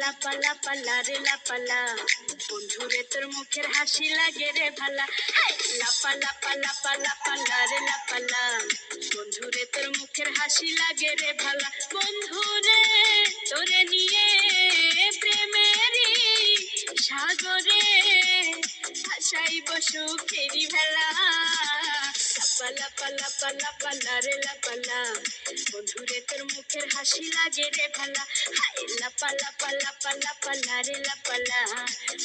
লাপা লাপা লারে লাপালা বন্ধুরে, তোর মুখের হাসি লাগে রে ভালা! লাপা লাপা লাপা লাপা লারে লাপালা বন্ধুরে, তোর মুখের হাসি লাগে রে ভালা। বন্ধুরে, তোরে নিয়ে প্রেমেরই সাগরে ভাসাইব সুখেরি ভেলা। লাপা লাপা লাপা লাপা তোর মুখের হাসি লাগে রে ভালা হাই লাপা লাপা লাপা লাপা লারে লাপালা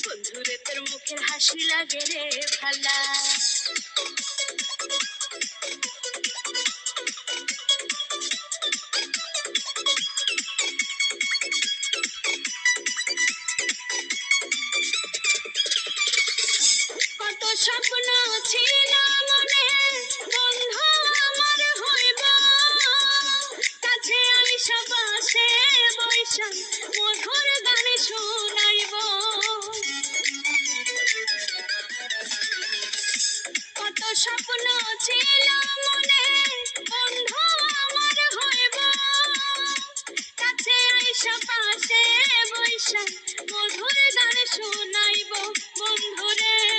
বন্ধুরে, তোর মুখের হাসি লাগে রে ভালা স্বপ্ন ছিল পাশে বৈশা মধুর গান শুনাইব। কত স্বপ্ন ছিল মনে, বন্ধু আমার হইব। কাছে আইসা পাশে বৈশা মধুর গান শুনাইব, বন্ধুরে।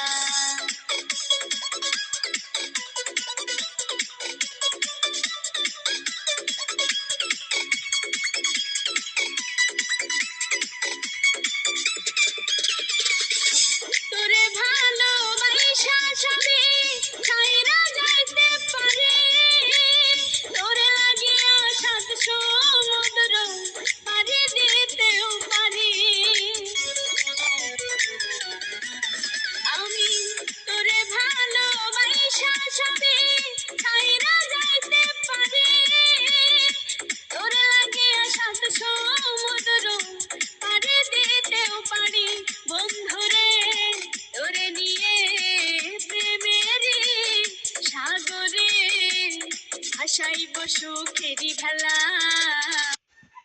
ভাসাইব সুখেরি ভেলা।